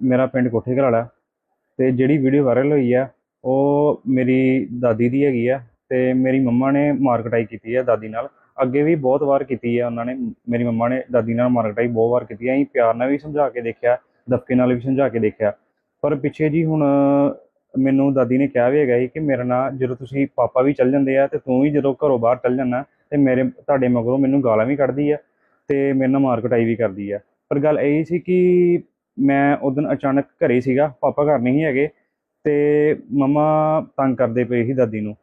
ਮੇਰਾ ਪਿੰਡ ਕੋਠੇ ਘਰਾਲਾ ਤੇ ਜਿਹੜੀ ਵੀਡੀਓ ਵਾਇਰਲ ਹੋਈ ਆ, ਉਹ ਮੇਰੀ ਦਾਦੀ ਦੀ ਹੈਗੀ ਆ ਤੇ ਮੇਰੀ ਮੰਮਾ ਨੇ ਮਾਰਕਟਾਈ ਕੀਤੀ ਆ ਦਾਦੀ ਨਾਲ। ਅੱਗੇ ਵੀ ਬਹੁਤ ਵਾਰ ਕੀਤੀ ਆ ਉਹਨਾਂ ਨੇ, ਮੇਰੀ ਮੰਮਾ ਨੇ ਦਾਦੀ ਨਾਲ ਮਾਰਕਟਾਈ ਬਹੁਤ ਵਾਰ ਕੀਤੀ ਆ। ਅਸੀਂ ਪਿਆਰ ਨਾਲ ਵੀ ਸਮਝਾ ਕੇ ਦੇਖਿਆ, ਦਬਕੇ ਨਾਲ ਵੀ ਸਮਝਾ ਕੇ ਦੇਖਿਆ। ਪਰ ਪਿੱਛੇ ਜੀ ਹੁਣ ਮੈਨੂੰ ਦਾਦੀ ਨੇ ਕਿਹਾ ਵੀ ਹੈਗਾ ਸੀ ਕਿ ਮੇਰੇ ਨਾਲ ਜਦੋਂ ਤੁਸੀਂ ਪਾਪਾ ਵੀ ਚੱਲ ਜਾਂਦੇ ਆ ਤੇ ਤੂੰ ਵੀ ਜਦੋਂ ਘਰੋਂ ਬਾਹਰ ਚੱਲ ਜਾਂਦਾ ਤੇ ਮੇਰੇ, ਤੁਹਾਡੇ ਮਗਰੋਂ ਮੈਨੂੰ ਗਾਲਾਂ ਵੀ ਕੱਢਦੀ ਆ ਤੇ ਮੇਰੇ ਨਾਲ ਮਾਰਕਟਾਈ ਵੀ ਕਰਦੀ ਆ। ਪਰ ਗੱਲ ਇਹ ਸੀ ਕਿ ਮੈਂ ਉਦੋਂ ਅਚਾਨਕ ਘਰੇ ਹੀ ਸੀਗਾ, ਪਾਪਾ ਘਰ ਨਹੀਂ ਹੈਗੇ ਤੇ ਮਮਾ ਤੰਗ ਕਰਦੇ ਪਏ ਸੀ ਦਾਦੀ ਨੂੰ।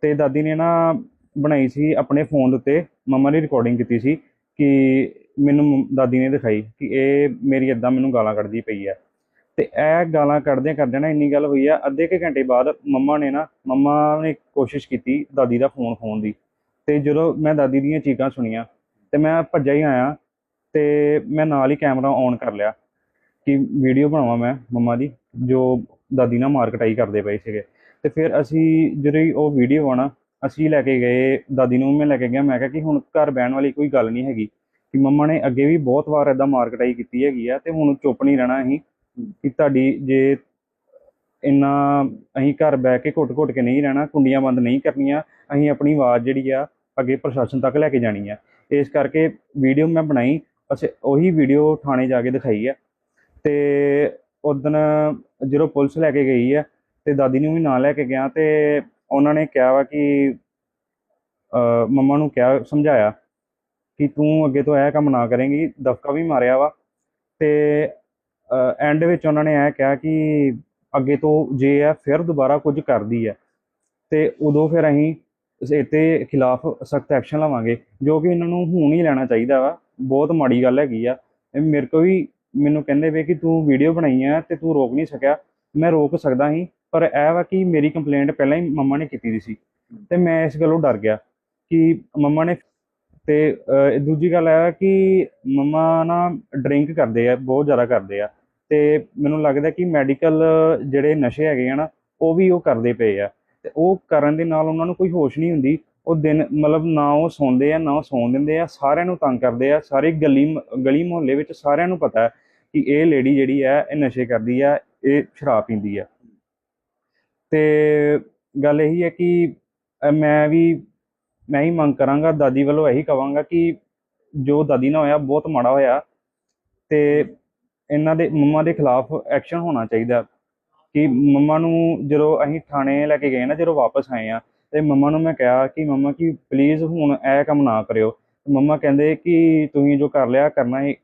ਤੇ ਦਾਦੀ ਨੇ ਨਾ ਬਣਾਈ ਸੀ ਆਪਣੇ ਫੋਨ ਦੇ ਉੱਤੇ, ਮਮਾ ਨੇ ਰਿਕਾਰਡਿੰਗ ਕੀਤੀ ਸੀ ਕਿ ਮੈਨੂੰ ਮੰਮ- ਦਾਦੀ ਨੇ ਦਿਖਾਈ ਕਿ ਇਹ ਮੇਰੀ ਇਦਾਂ ਮੈਨੂੰ ਗਾਲਾਂ ਕੱਢਦੀ ਪਈ ਆ। ਤੇ ਇਹ ਗਾਲਾਂ ਕੱਢਦਿਆਂ ਕਰਦਿਆਂ ਨਾ ਇੰਨੀ ਗੱਲ ਹੋਈ ਆ, ਅੱਧੇ ਕੁ ਘੰਟੇ ਬਾਅਦ ਮੰਮਾ ਨੇ ਨਾ, ਮੰਮਾ ਨੇ ਕੋਸ਼ਿਸ਼ ਕੀਤੀ ਦਾਦੀ ਦਾ ਫੋਨ ਖੋਣ ਦੀ। ਤੇ ਜਦੋਂ ਮੈਂ ਦਾਦੀ ਦੀਆਂ ਚੀਕਾਂ ਸੁਣੀਆਂ ਤੇ ਮੈਂ ਭੱਜਿਆ ਹੀ ਆਇਆ ਤੇ ਮੈਂ ਨਾਲ ਹੀ ਕੈਮਰਾ ਔਨ ਕਰ ਲਿਆ। ਕਿ ਵੀਡੀਓ ਬਣਾਵਾਂ ਮੈਂ ਮੰਮਾ ਦੀ, ਜੋ ਦਾਦੀ ਨਾਲ ਮਾਰ ਕਟਾਈ ਕਰਦੇ ਪਏ ਸੀਗੇ। ਤੇ ਫਿਰ ਅਸੀਂ ਜਦੋਂ ਉਹ ਵੀਡੀਓ ਆਣਾ ਅਸੀਂ ਲੈ ਕੇ ਗਏ, ਦਾਦੀ ਨੂੰ ਮੈਂ ਲੈ ਕੇ ਗਿਆ, ਮੈਂ ਕਿਹਾ ਕਿ ਹੁਣ ਘਰ ਬਹਿਣ ਵਾਲੀ ਕੋਈ ਗੱਲ ਨਹੀਂ ਹੈਗੀ। ਕਿ ਮੰਮਾ ਨੇ ਅੱਗੇ ਵੀ ਬਹੁਤ ਵਾਰ ਇੱਦਾਂ ਮਾਰ ਕਟਾਈ ਕੀਤੀ ਹੈਗੀ ਆ, ਤੇ ਹੁਣ ਚੁੱਪ ਨਹੀਂ ਰਹਿਣਾ ਅਸੀਂ, ਕਿ ਤੁਹਾਡੀ ਜੇ ਇੰਨਾ ਅਸੀਂ ਘਰ ਬਹਿ ਕੇ ਘੁੱਟ-ਘੁੱਟ ਕੇ ਨਹੀਂ ਰਹਿਣਾ, ਕੁੰਡੀਆਂ ਬੰਦ ਨਹੀਂ ਕਰਨੀਆਂ, ਅਸੀਂ ਆਪਣੀ ਆਵਾਜ਼ ਜਿਹੜੀ ਆ ਅੱਗੇ ਪ੍ਰਸ਼ਾਸਨ ਤੱਕ ਲੈ ਕੇ ਜਾਣੀ ਆ। ਇਸ ਕਰਕੇ ਵੀਡੀਓ ਮੈਂ ਬਣਾਈ, ਅਸੀਂ ਉਹੀ ਵੀਡੀਓ ਥਾਣੇ ਜਾ ਕੇ ਦਿਖਾਈ ਆ। ਤੇ ਉਦਣ ਜਦੋਂ ਪੁਲਿਸ ਲੈ ਕੇ ਗਈ ਹੈ ਤੇ ਦਾਦੀ ਨੂੰ ਵੀ ਨਾਲ ਲੈ ਕੇ ਗਿਆ ਤੇ ਉਹਨਾਂ ਨੇ ਕਿਹਾ ਵਾ ਕਿ ਮੰਮਾ ਨੂੰ ਕਿਹਾ, ਸਮਝਾਇਆ ਕਿ ਤੂੰ ਅੱਗੇ ਤੋਂ ਇਹ ਕੰਮ ਨਾ ਕਰੇਂਗੀ, ਦਫਕਾ ਵੀ ਮਾਰਿਆ ਵਾ ਤੇ ਐਂਡ ਵਿੱਚ ਉਹਨਾਂ ਨੇ ਇਹ ਕਿਹਾ ਕਿ ਅੱਗੇ ਤੋਂ ਜੇ ਇਹ ਫਿਰ ਦੁਬਾਰਾ ਕੁਝ ਕਰਦੀ ਹੈ ਤੇ ਉਦੋਂ ਫਿਰ ਅਸੀਂ ਇਸ ਖਿਲਾਫ ਸਖਤ ਐਕਸ਼ਨ ਲਵਾਂਗੇ, ਜੋ ਕਿ ਇਹਨਾਂ ਨੂੰ ਹੁਣ ਹੀ ਲੈਣਾ ਚਾਹੀਦਾ ਵਾ, ਬਹੁਤ ਮਾੜੀ ਗੱਲ ਹੈਗੀ ਆ ਮੇਰੇ ਕੋ ਵੀ ਮੈਨੂੰ ਕਹਿੰਦੇ ਵੇ ਕਿ ਤੂੰ ਵੀਡੀਓ ਬਣਾਈ ਆ ਤੇ ਤੂੰ ਰੋਕ ਨਹੀਂ ਸਕਿਆ। ਮੈਂ ਰੋਕ ਸਕਦਾ ਸੀ, ਪਰ ਇਹ ਵਾ ਕਿ ਮੇਰੀ ਕੰਪਲੇਂਟ ਪਹਿਲਾਂ ਹੀ ਮੰਮਾ ਨੇ ਕੀਤੀ ਦੀ ਸੀ। ਤੇ ਮੈਂ ਇਸ ਗੱਲੋਂ ਡਰ ਗਿਆ ਕਿ ਮੰਮਾ ਨੇ ਤੇ ਦੂਜੀ ਗੱਲ ਇਹ ਹੈ ਕਿ ਮੰਮਾ ਨਾ ਡਰਿੰਕ ਕਰਦੇ ਆ, ਬਹੁਤ ਜ਼ਿਆਦਾ ਕਰਦੇ ਆ। ਤੇ ਮੈਨੂੰ ਲੱਗਦਾ ਕਿ ਮੈਡੀਕਲ ਜਿਹੜੇ ਨਸ਼ੇ ਹੈਗੇ ਆ ਨਾ, ਉਹ ਵੀ ਉਹ ਕਰਦੇ ਪਏ ਆ। ਤੇ ਉਹ ਕਰਨ ਦੇ ਨਾਲ ਉਹਨਾਂ ਨੂੰ ਕੋਈ ਹੋਸ਼ ਨਹੀਂ ਹੁੰਦੀ। ਉਹ ਦਿਨ ਮਤਲਬ ਨਾ ਉਹ ਸੌਂਦੇ ਆ, ਨਾ ਉਹ ਸੌਣ ਦਿੰਦੇ ਆ। ਸਾਰਿਆਂ ਨੂੰ ਤੰਗ ਕਰਦੇ ਆ। ਸਾਰੇ ਗਲੀ ਗਲੀ ਮੁਹੱਲੇ ਵਿੱਚ ਸਾਰਿਆਂ ਨੂੰ ਪਤਾ ਹੈ ਕਿ ਇਹ ਲੇਡੀ ਜਿਹੜੀ ਹੈ ਇਹ ਨਸ਼ੇ ਕਰਦੀ ਆ, ਇਹ ਸ਼ਰਾਬ ਪੀਂਦੀ ਆ। ਤੇ ਗੱਲ ਇਹੀ ਹੈ ਕਿ ਮੈਂ ਵੀ, ਮੈਂ ਹੀ ਮੰਗ ਕਰਾਂਗਾ, ਦਾਦੀ ਵੱਲੋਂ ਇਹੀ ਕਵਾਂਗਾ ਕਿ ਜੋ ਦਾਦੀ ਨਾਲ ਹੋਇਆ, ਬਹੁਤ ਮਾੜਾ ਹੋਇਆ, ਤੇ ਇਹਨਾਂ ਦੇ, ਮੰਮਾ ਦੇ ਖਿਲਾਫ ਐਕਸ਼ਨ ਹੋਣਾ ਚਾਹੀਦਾ। ਕਿ ਮੰਮਾ ਨੂੰ ਜਦੋਂ ਅਸੀਂ ਥਾਣੇ ਲੈ ਕੇ ਗਏ ਨਾ, ਜਦੋਂ ਵਾਪਸ ਆਏ ਆ, ਤੇ ਮੰਮਾ ਨੂੰ ਮੈਂ ਕਿਹਾ ਕਿ ਮੰਮਾ ਕਿ ਪਲੀਜ਼ ਹੁਣ ਇਹ ਕੰਮ ਨਾ ਕਰਿਓ। ਮੰਮਾ ਕਹਿੰਦੇ ਕਿ ਤੁਸੀਂ ਜੋ ਕਰ ਲਿਆ, ਕਰਨਾ ਹੀ